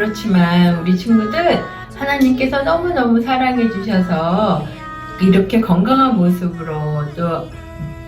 그렇지만 우리 친구들 하나님께서 너무너무 사랑해 주셔서 이렇게 건강한 모습으로 또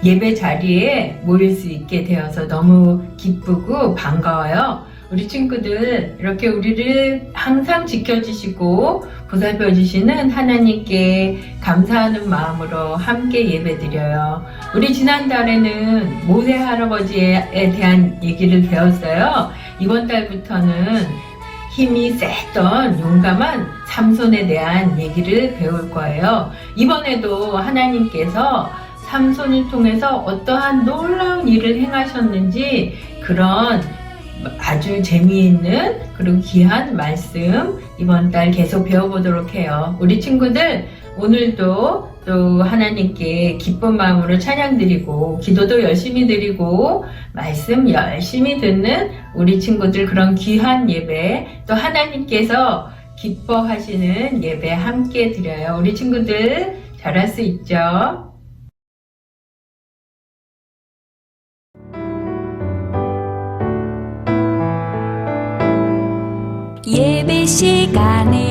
예배 자리에 모일 수 있게 되어서 너무 기쁘고 반가워요. 우리 친구들 이렇게 우리를 항상 지켜주시고 보살펴 주시는 하나님께 감사하는 마음으로 함께 예배드려요. 우리 지난달에는 모세 할아버지에 대한 얘기를 배웠어요. 이번 달부터는 힘이 셌던 용감한 삼손에 대한 얘기를 배울 거예요. 이번에도 하나님께서 삼손을 통해서 어떠한 놀라운 일을 행하셨는지 그런 아주 재미있는 그리고 귀한 말씀 이번 달 계속 배워보도록 해요. 우리 친구들 오늘도 또 하나님께 기쁜 마음으로 찬양 드리고 기도도 열심히 드리고 말씀 열심히 듣는 우리 친구들 그런 귀한 예배 또 하나님께서 기뻐하시는 예배 함께 드려요. 우리 친구들 잘할 수 있죠? 예배 시간에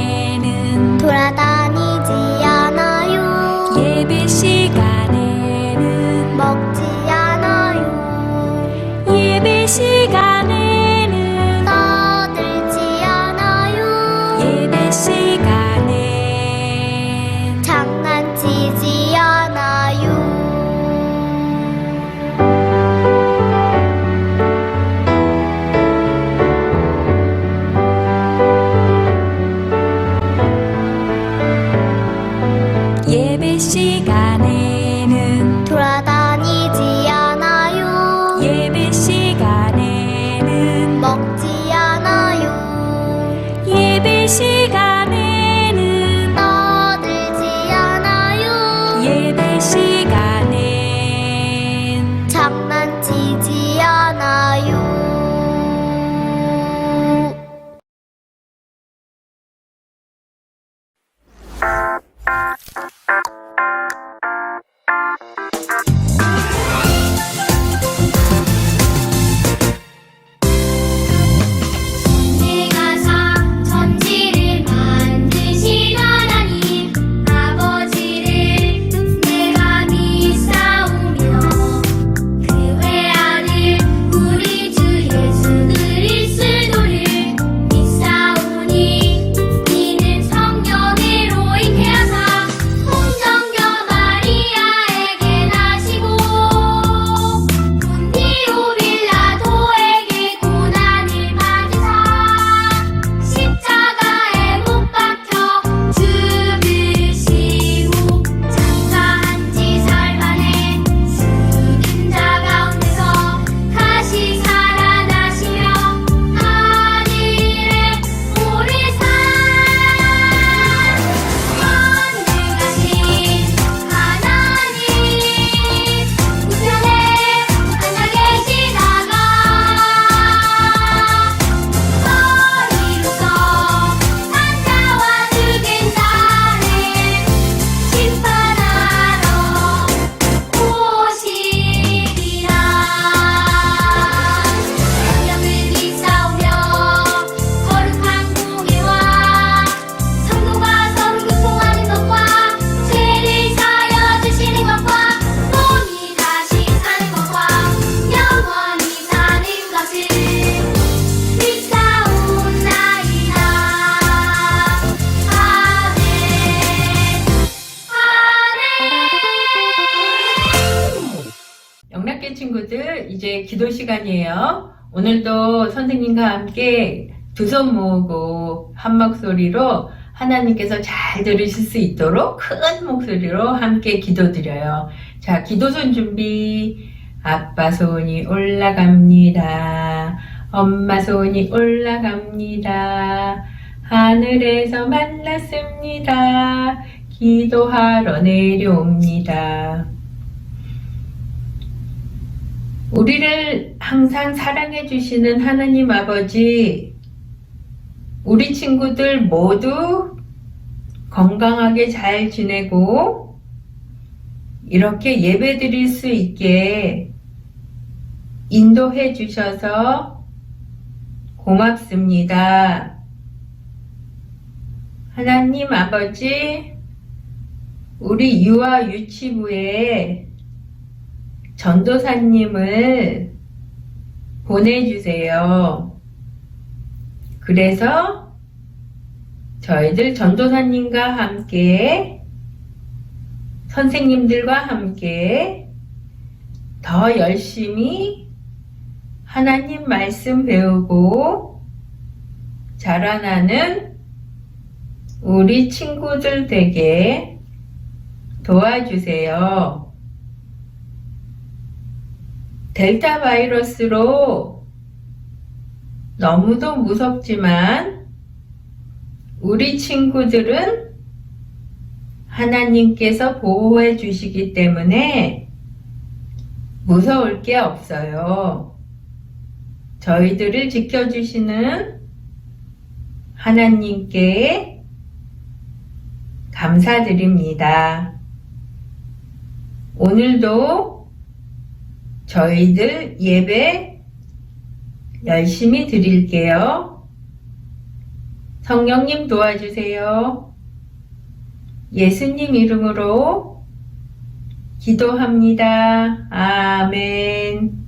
이제 기도 시간이에요. 오늘도 선생님과 함께 두 손 모으고 한 목소리로 하나님께서 잘 들으실 수 있도록 큰 목소리로 함께 기도드려요. 자, 기도손 준비. 아빠 손이 올라갑니다. 엄마 손이 올라갑니다. 하늘에서 만났습니다. 기도하러 내려옵니다. 우리를 항상 사랑해 주시는 하나님 아버지, 우리 친구들 모두 건강하게 잘 지내고 이렇게 예배 드릴 수 있게 인도해 주셔서 고맙습니다. 하나님 아버지, 우리 유아 유치부에 전도사님을 보내주세요. 그래서 저희들 전도사님과 함께 선생님들과 함께 더 열심히 하나님 말씀 배우고 자라나는 우리 친구들 되게 도와주세요. 델타 바이러스로 너무도 무섭지만 우리 친구들은 하나님께서 보호해 주시기 때문에 무서울 게 없어요. 저희들을 지켜주시는 하나님께 감사드립니다. 오늘도 저희들 예배 열심히 드릴게요. 성령님 도와주세요. 예수님 이름으로 기도합니다. 아멘.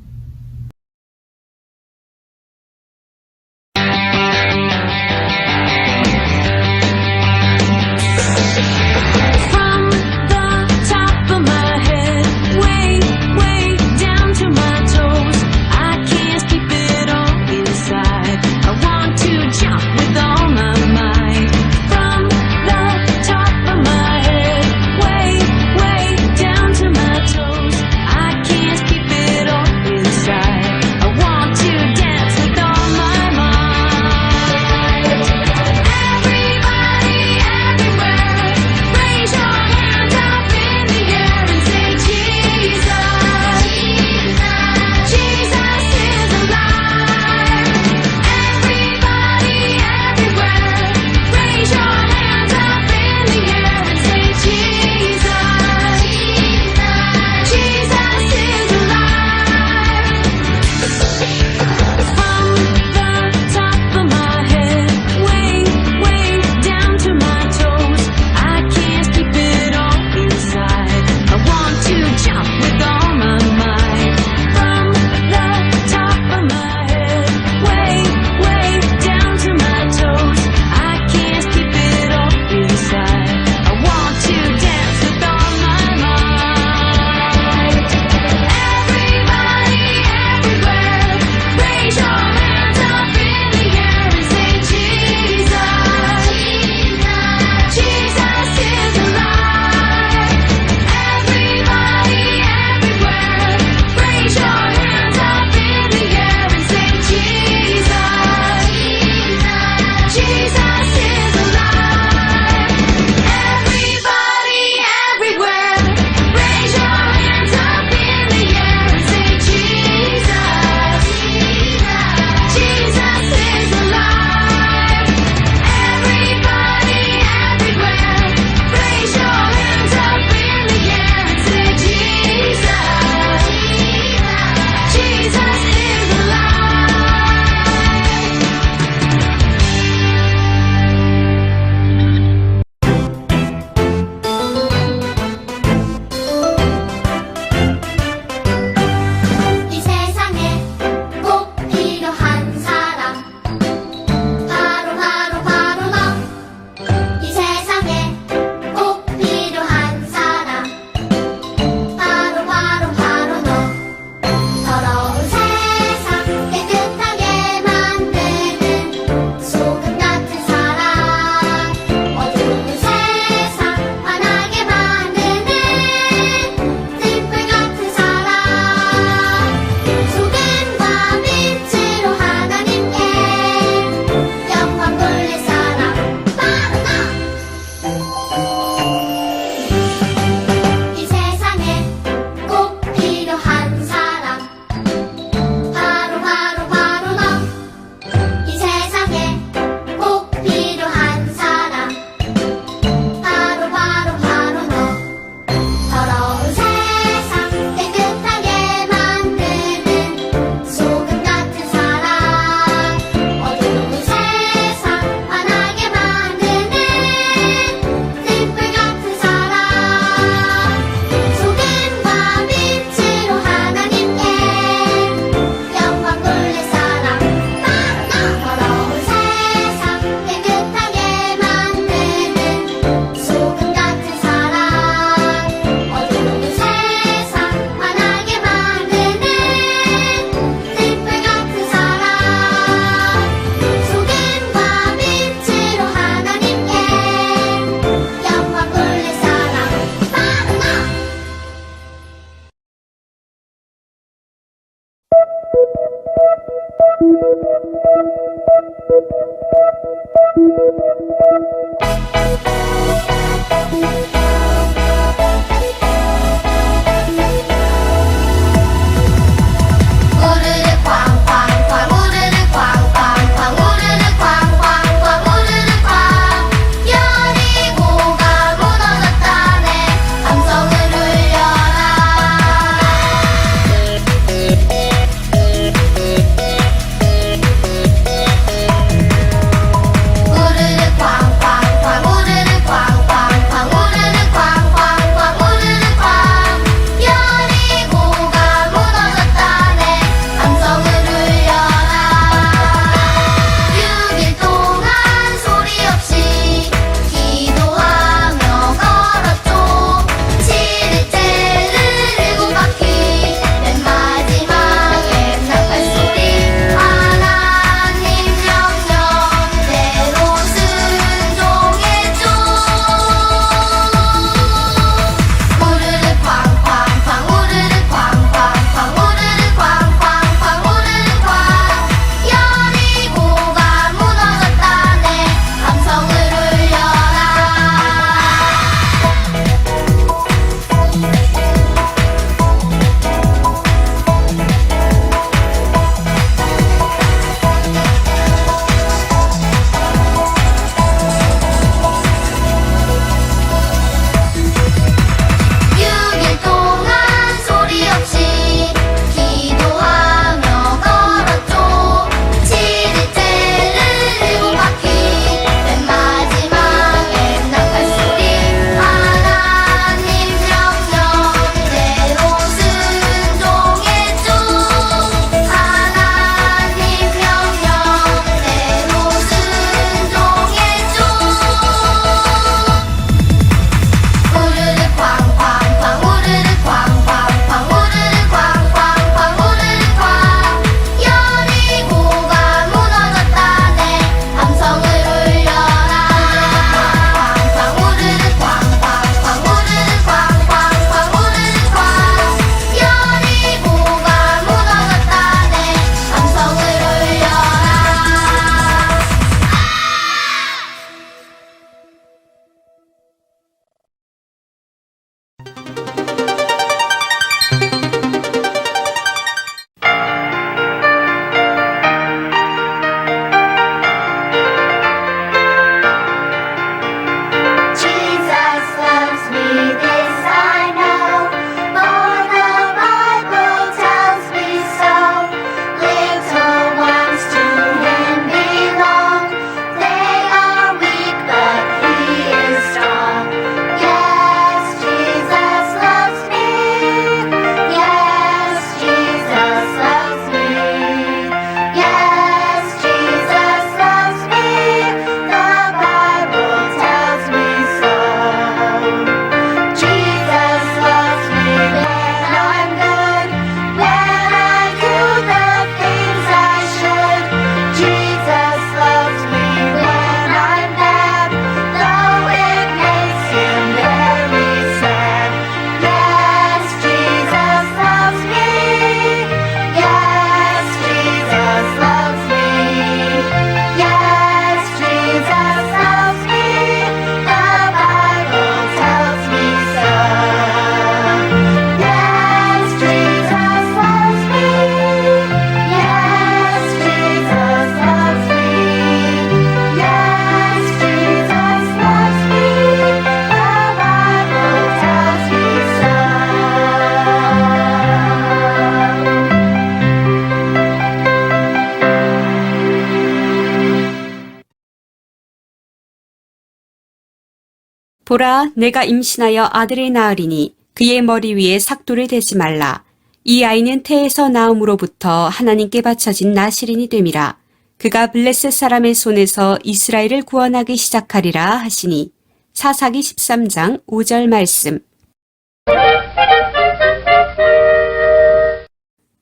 보라, 내가 임신하여 아들을 낳으리니 그의 머리 위에 삭도를 대지 말라. 이 아이는 태에서 나옴으로부터 하나님께 바쳐진 나시린이 됨이라. 그가 블레셋 사람의 손에서 이스라엘을 구원하기 시작하리라 하시니 사사기 13장 5절 말씀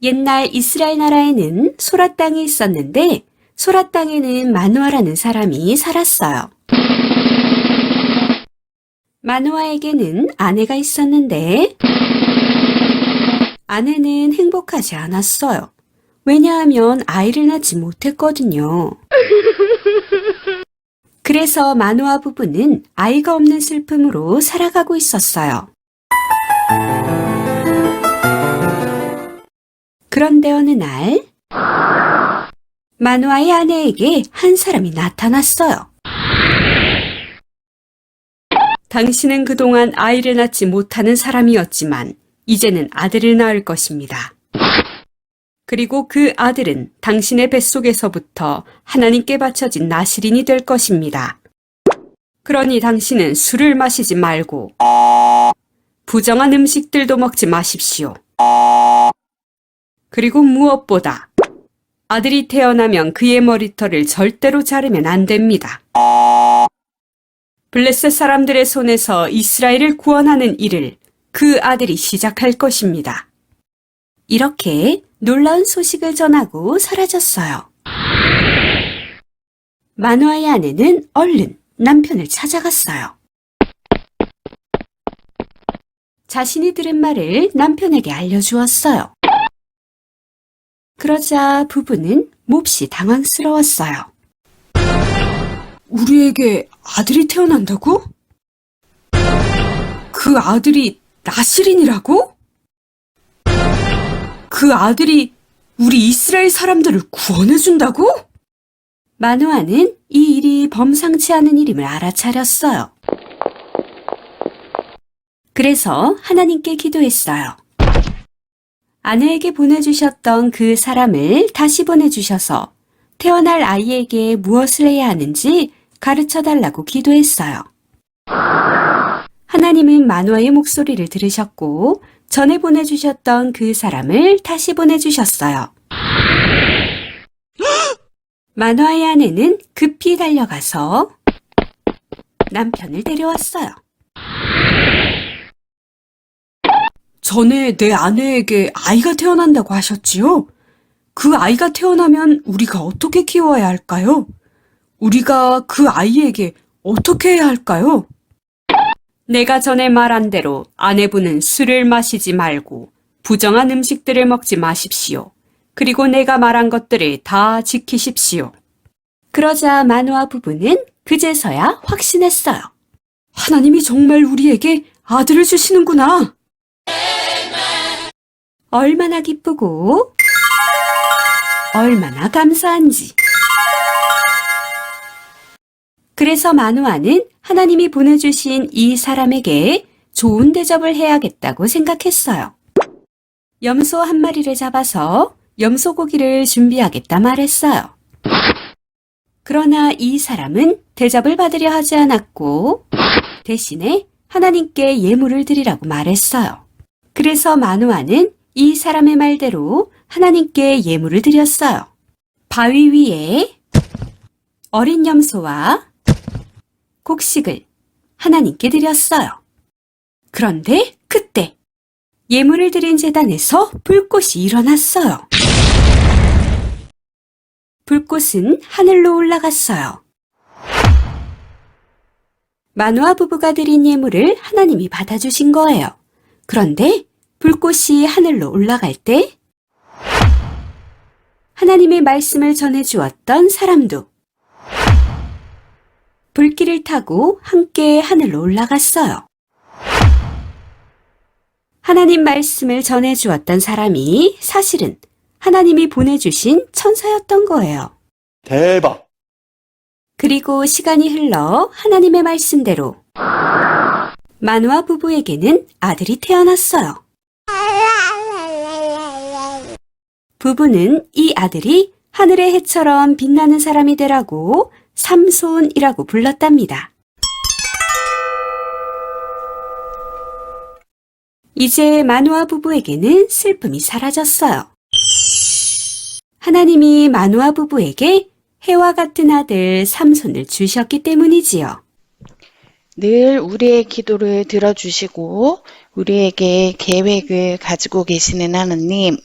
옛날 이스라엘 나라에는 소라 땅이 있었는데 소라 땅에는 마누아라는 사람이 살았어요. 마누아에게는 아내가 있었는데 아내는 행복하지 않았어요. 왜냐하면 아이를 낳지 못했거든요. 그래서 마누아 부부는 아이가 없는 슬픔으로 살아가고 있었어요. 그런데 어느 날 마누아의 아내에게 한 사람이 나타났어요. 당신은 그동안 아이를 낳지 못하는 사람이었지만, 이제는 아들을 낳을 것입니다. 그리고 그 아들은 당신의 뱃속에서부터 하나님께 바쳐진 나시린이 될 것입니다. 그러니 당신은 술을 마시지 말고 부정한 음식들도 먹지 마십시오. 그리고 무엇보다 아들이 태어나면 그의 머리털을 절대로 자르면 안 됩니다. 블레셋 사람들의 손에서 이스라엘을 구원하는 일을 그 아들이 시작할 것입니다. 이렇게 놀라운 소식을 전하고 사라졌어요. 마누아의 아내는 얼른 남편을 찾아갔어요. 자신이 들은 말을 남편에게 알려주었어요. 그러자 부부는 몹시 당황스러웠어요. 우리에게 아들이 태어난다고? 그 아들이 나시린이라고? 그 아들이 우리 이스라엘 사람들을 구원해준다고? 마누아는 이 일이 범상치 않은 일임을 알아차렸어요. 그래서 하나님께 기도했어요. 아내에게 보내주셨던 그 사람을 다시 보내주셔서 태어날 아이에게 무엇을 해야 하는지 가르쳐 달라고 기도했어요. 하나님은 마누아의 목소리를 들으셨고 전에 보내주셨던 그 사람을 다시 보내주셨어요. 마누아의 아내는 급히 달려가서 남편을 데려왔어요. 전에 내 아내에게 아이가 태어난다고 하셨지요? 그 아이가 태어나면 우리가 어떻게 키워야 할까요? 우리가 그 아이에게 어떻게 해야 할까요? 내가 전에 말한 대로 아내분은 술을 마시지 말고 부정한 음식들을 먹지 마십시오. 그리고 내가 말한 것들을 다 지키십시오. 그러자 마누아 부부는 그제서야 확신했어요. 하나님이 정말 우리에게 아들을 주시는구나. 얼마나 기쁘고 얼마나 감사한지. 그래서 마누아는 하나님이 보내주신 이 사람에게 좋은 대접을 해야겠다고 생각했어요. 염소 한 마리를 잡아서 염소 고기를 준비하겠다 말했어요. 그러나 이 사람은 대접을 받으려 하지 않았고 대신에 하나님께 예물을 드리라고 말했어요. 그래서 마누아는 이 사람의 말대로 하나님께 예물을 드렸어요. 바위 위에 어린 염소와 곡식을 하나님께 드렸어요. 그런데 그때 예물을 드린 재단에서 불꽃이 일어났어요. 불꽃은 하늘로 올라갔어요. 마누아 부부가 드린 예물을 하나님이 받아주신 거예요. 그런데 불꽃이 하늘로 올라갈 때 하나님의 말씀을 전해주었던 사람도 불길을 타고 함께 하늘로 올라갔어요. 하나님 말씀을 전해주었던 사람이 사실은 하나님이 보내주신 천사였던 거예요. 대박. 그리고 시간이 흘러 하나님의 말씀대로 마누아 부부에게는 아들이 태어났어요. 부부는 이 아들이 하늘의 해처럼 빛나는 사람이 되라고 삼손이라고 불렀답니다. 이제 마누아 부부에게는 슬픔이 사라졌어요. 하나님이 마누아 부부에게 해와 같은 아들 삼손을 주셨기 때문이지요. 늘 우리의 기도를 들어주시고 우리에게 계획을 가지고 계시는 하나님.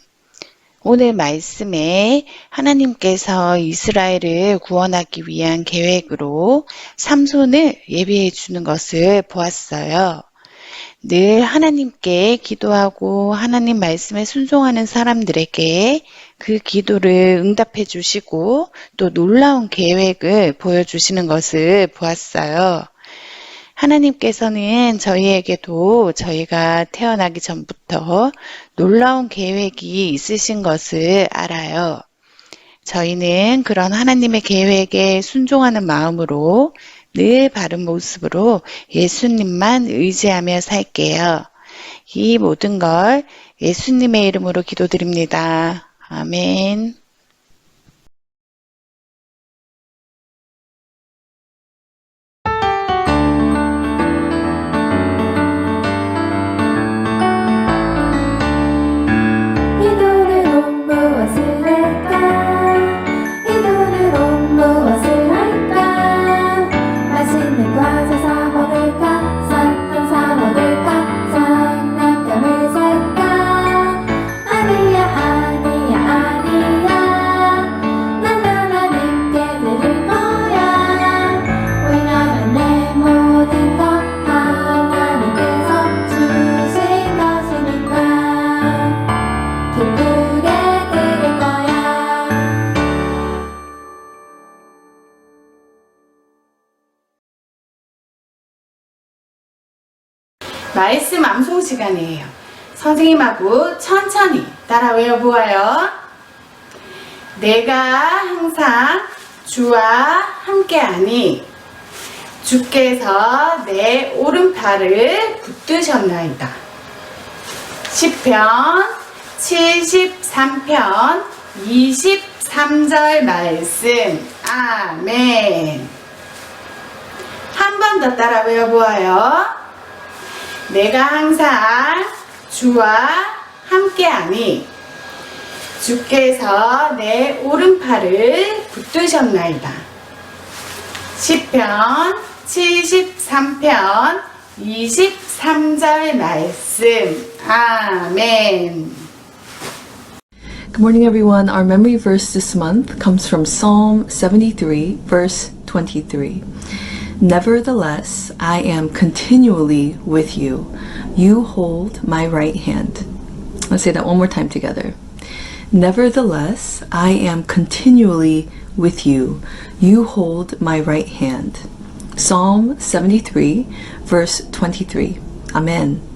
오늘 말씀에 하나님께서 이스라엘을 구원하기 위한 계획으로 삼손을 예비해 주는 것을 보았어요. 늘 하나님께 기도하고 하나님 말씀에 순종하는 사람들에게 그 기도를 응답해 주시고 또 놀라운 계획을 보여주시는 것을 보았어요. 하나님께서는 저희에게도 저희가 태어나기 전부터 놀라운 계획이 있으신 것을 알아요. 저희는 그런 하나님의 계획에 순종하는 마음으로 늘 바른 모습으로 예수님만 의지하며 살게요. 이 모든 걸 예수님의 이름으로 기도드립니다. 아멘. 말씀 암송 시간이에요. 선생님하고 천천히 따라 외워보아요. 내가 항상 주와 함께하니 주께서 내 오른팔을 붙드셨나이다. 시편 73편 23절 말씀 아멘 한 번 더 따라 외워보아요. 내가 항상 주와 함께하니 주께서 내 오른팔을 붙드셨나이다. 시편 73편 23절 말씀 아멘 Good morning, everyone. Our memory verse this month comes from Psalm 73, verse 23. Nevertheless, I am continually with you. You hold my right hand. Let's say that one more time together. Nevertheless, I am continually with you. You hold my right hand. Psalm 73, verse 23. Amen.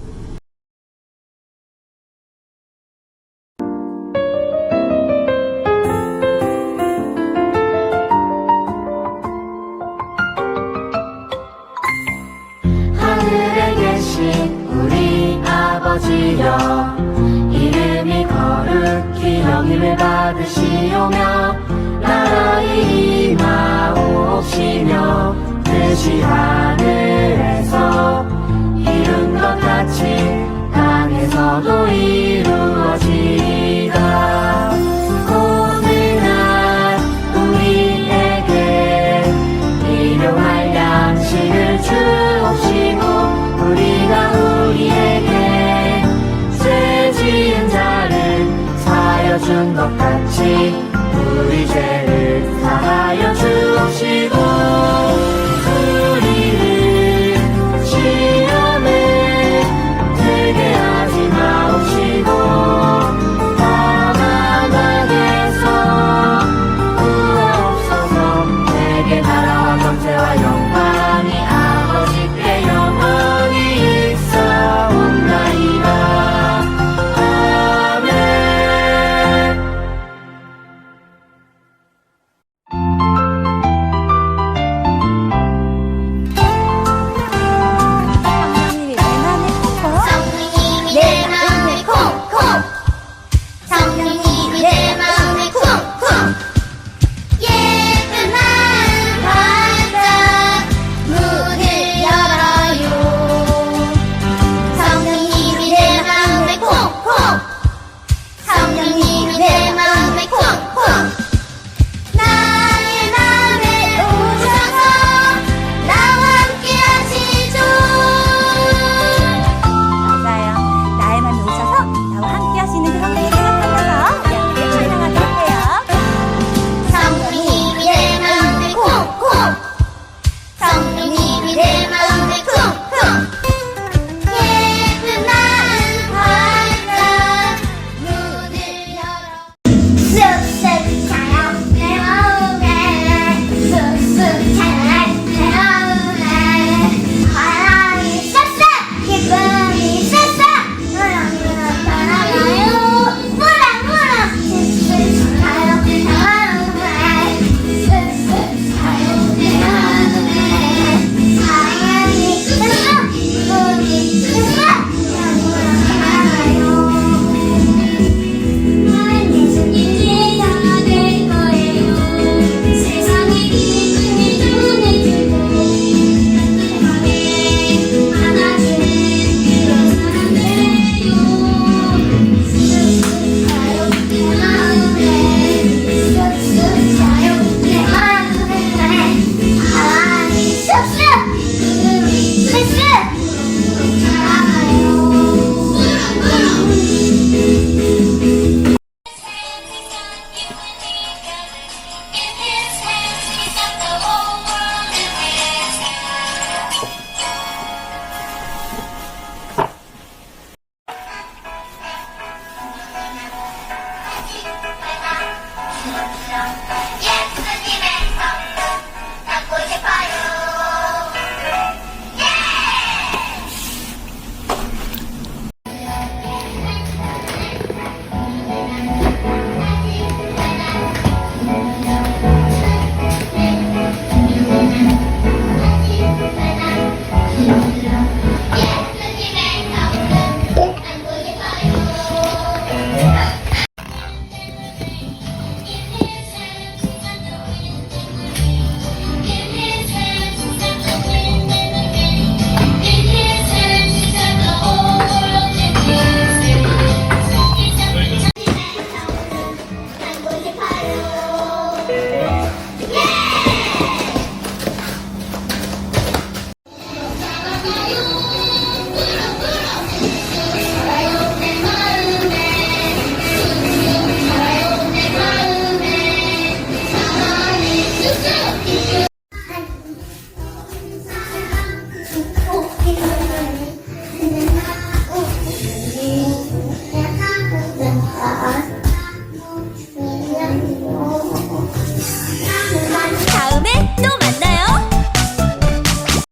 받으시오며 나라의 임하옵시며 뜻이 하